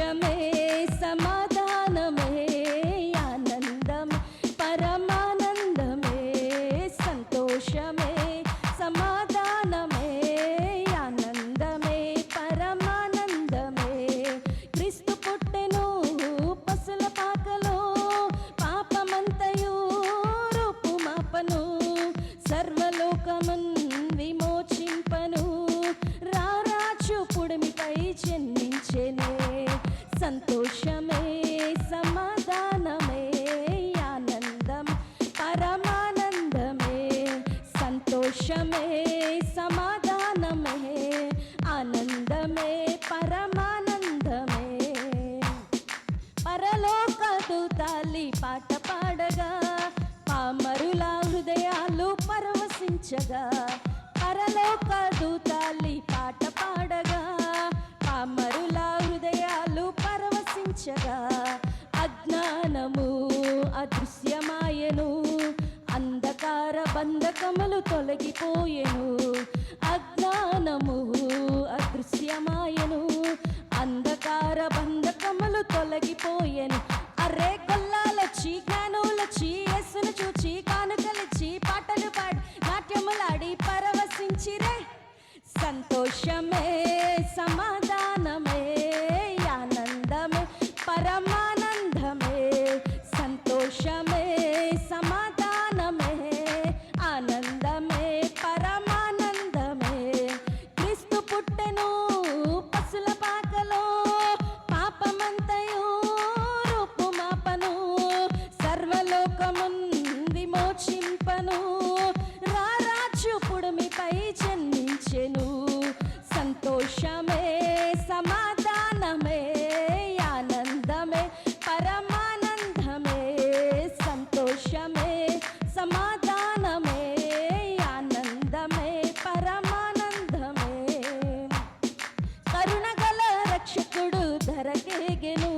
సంతోషమే సమాధానమే ఆనందమే పరమానందమే సంతోషమే సమాధానమే ఆనందమే పరమానందమే. క్రీస్తు పుట్టెను పసుల పాకలో పాపమంతయు రూపుమాపను సర్వలోకమన్ విమోచింపను. రారాజు పుడిమిపై జన్మించెనే పరలోక తల్లి పాట పాడగా పామరుల హృదయాలు పరవశించగా పరలోక దూతాలి పాట పాడగా పామరుల హృదయాలు పరవశించగా అజ్ఞానము అదృశ్యమాయను అంధకార బంధకములు తొలగిపోయెను అజ్ఞానము అదృశ్య సంతోషమే సమాధానమే ఆనందమే పరమానందమే సంతోషమే సమాధానమే ఆనందమే పరమానందమే. కరుణగల రక్షకుడు ధరకేగెను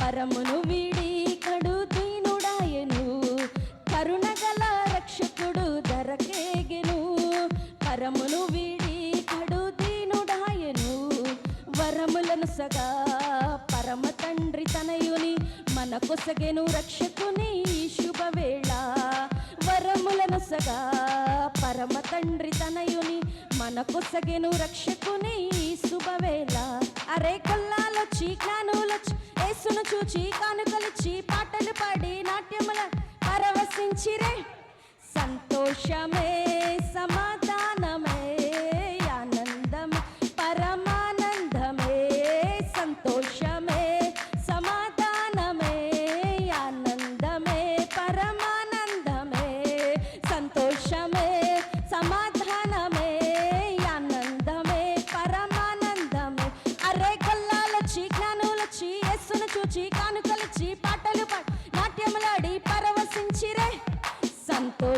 పరమును వీడి కడు దీనుడాయను కరుణగల రక్షకుడు ధరకేగెను పరమును వీడి వరములను సగా పరమ తండ్రి తనయుని మన కొసగెను రక్షకుని శుభవేళ. వరములనొసగా పరమ తండ్రి తనయుని మన కొసగెను రక్షకుని శుభవేళ. అరే కొల్లాలొచ్చి జ్ఞానులొచ్చి యేసును చూచి కానుకలిచ్చి పాటలు పాడి నాట్యముల పరవశించిరే. సంతోషమే సమాధి.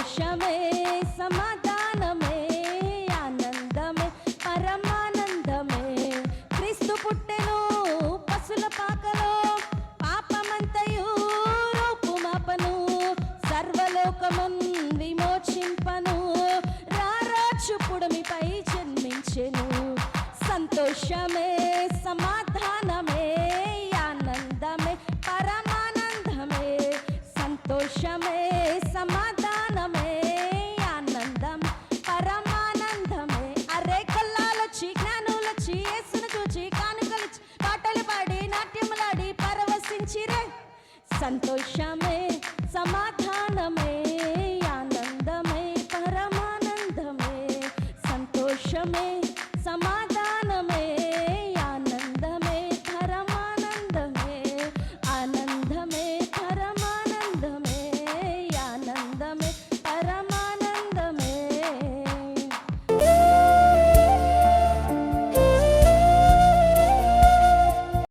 సంతోషమే సమాధానమే ఆనందమే పరమానందమే. క్రీస్తు పుట్టెను పసుల పాకలో పాపమంతయు రూపుమాపను సర్వలోకమున్ విమోచింపను రారాజు పుడమిపై జన్మించెను. సంతోషమే సంతోషమే సమాధానమే.